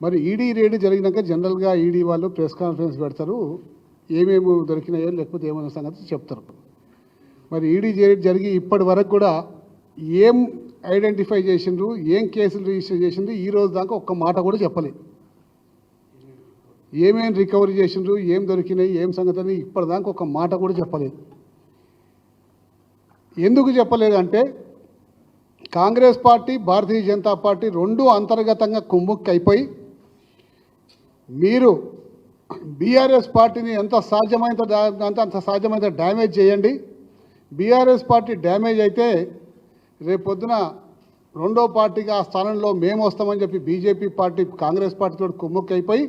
మరి ED raid జరిగినాక జనరల్గా ఈడీ వాళ్ళు ప్రెస్ కాన్ఫరెన్స్ పెడతారు. ఏమేమి దొరికినాయో లేకపోతే ఏమైనా సంగతి చెప్తారు. మరి ఈడీ రేడ్ జరిగి ఇప్పటి వరకు కూడా ఏం ఐడెంటిఫై చేసిండ్రు ఏం కేసులు రిజిస్టర్ చేసిండ్రు ఈ రోజు దాకా ఒక్క మాట కూడా చెప్పలేదు ఏమేం రికవరీ చేసిండ్రు ఏం దొరికినాయి ఏం సంగతి అని ఇప్పటిదాకా ఒక మాట కూడా చెప్పలేదు ఎందుకు చెప్పలేదంటే కాంగ్రెస్ పార్టీ భారతీయ జనతా పార్టీ రెండు అంతర్గతంగా కుమ్ముక్కి అయిపోయి మీరు బీఆర్ఎస్ పార్టీని ఎంత సాధ్యమైనంత అంత అంత సాధ్యమైనంత డ్యామేజ్ చేయండి. బీఆర్ఎస్ పార్టీ డ్యామేజ్ అయితే రేపొద్దున రెండో పార్టీగా ఆ స్థానంలో మేము వస్తామని చెప్పి బీజేపీ పార్టీ కాంగ్రెస్ పార్టీతో కుమ్ముక్కైపోయి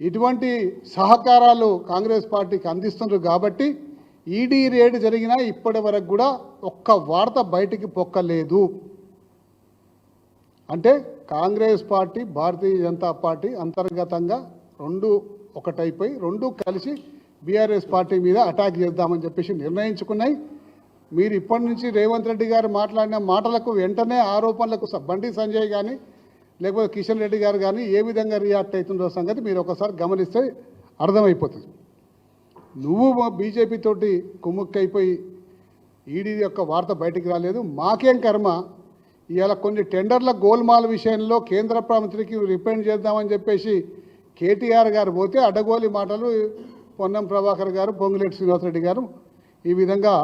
ఇటువంటి సహకారాలు కాంగ్రెస్ పార్టీకి అందిస్తున్నారు కాబట్టి ఈడీ రేడ్ జరిగినా ఇప్పటి వరకు కూడా ఒక్క వార్త బయటికి పొక్కలేదు. అంటే కాంగ్రెస్ పార్టీ భారతీయ జనతా పార్టీ అంతర్గతంగా రెండు ఒకటైపోయి రెండు కలిసి బీఆర్ఎస్ పార్టీ మీద అటాక్ చేద్దామని చెప్పేసి నిర్ణయించుకున్నాయి. మీరు ఇప్పటి నుంచి రేవంత్ రెడ్డి గారు మాట్లాడిన మాటలకు వెంటనే ఆరోపణలకు బండి సంజయ్ కానీ లేకపోతే కిషన్ రెడ్డి గారు కానీ ఏ విధంగా రియాక్ట్ అవుతుందో సంగతి మీరు ఒకసారి గమనిస్తే అర్థమైపోతుంది. నువ్వు బీజేపీతోటి బీజేపీ తోటి కుమ్ముక్కైపోయి ఈడీ యొక్క వార్త బయటికి రాలేదు. మాకేం కర్మ? ఇవాళ కొన్ని టెండర్ల గోల్మాల విషయంలో కేంద్ర మంత్రికి రిపెండ్ చేద్దామని చెప్పేసి కేటీఆర్ గారు పోతే అడ్డగోలి మాటలు పొన్నం ప్రభాకర్ గారు పొంగులేటి శ్రీనివాసరెడ్డి గారు ఈ విధంగా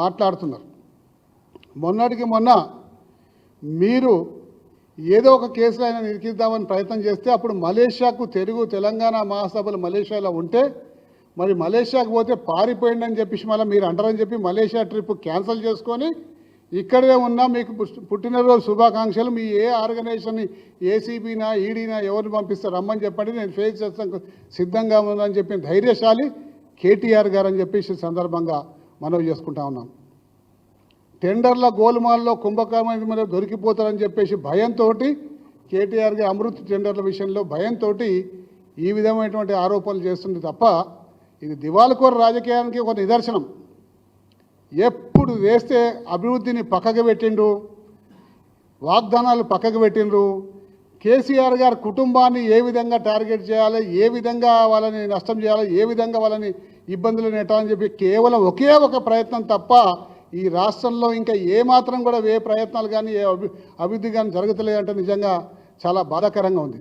మాట్లాడుతున్నారు. మొన్నటికి మొన్న మీరు ఏదో ఒక కేసులో అయినా నిరికిద్దామని ప్రయత్నం చేస్తే అప్పుడు మలేషియాకు తెలుగు తెలంగాణ మహాసభలు మలేషియాలో ఉంటే మరి మలేషియాకు పోతే పారిపోయిందని చెప్పేసి మళ్ళీ మీరు అంటారని చెప్పి మలేషియా ట్రిప్ క్యాన్సిల్ చేసుకొని ఇక్కడే ఉన్నా మీకు పుట్టినరోజు శుభాకాంక్షలు. మీ ఏ ఆర్గనైజేషన్ ఏసీబీనా ఈడీనా ఎవరిని పంపిస్తారు? రమ్మని చెప్పండి. నేను ఫేస్ చేస్తాను. సిద్ధంగా ఉందని చెప్పిన ధైర్యశాలి కేటీఆర్ గారు అని చెప్పేసి సందర్భంగా మనవి చేసుకుంటా ఉన్నాం. టెండర్ల గోల్మాల్లో కుంభకర్ణ మీద దొరికిపోతారని చెప్పేసి భయంతో కేటీఆర్ గారి అమృత్ టెండర్ల విషయంలో భయంతో ఈ విధమైనటువంటి ఆరోపణలు చేస్తుంది తప్ప ఇది దివాలకోర రాజకీయానికి ఒక నిదర్శనం. ఎప్పుడు వేస్తే అభివృద్ధిని పక్కకు పెట్టిండు వాగ్దానాలు పక్కకు పెట్టిండ్రు? కేసీఆర్ గారి కుటుంబాన్ని ఏ విధంగా టార్గెట్ చేయాలి? ఏ విధంగా వాళ్ళని నష్టం చేయాలి? ఏ విధంగా వాళ్ళని ఇబ్బందులు నెట్టాలని చెప్పి కేవలం ఒకే ఒక ప్రయత్నం తప్ప ఈ రాష్ట్రంలో ఇంకా ఏ మాత్రం కూడా ఏ ప్రయత్నాలు కానీ ఏ అభి- అభివృద్ధి కానీ జరుగుతలేదంటే నిజంగా చాలా బాధాకరంగా ఉంది.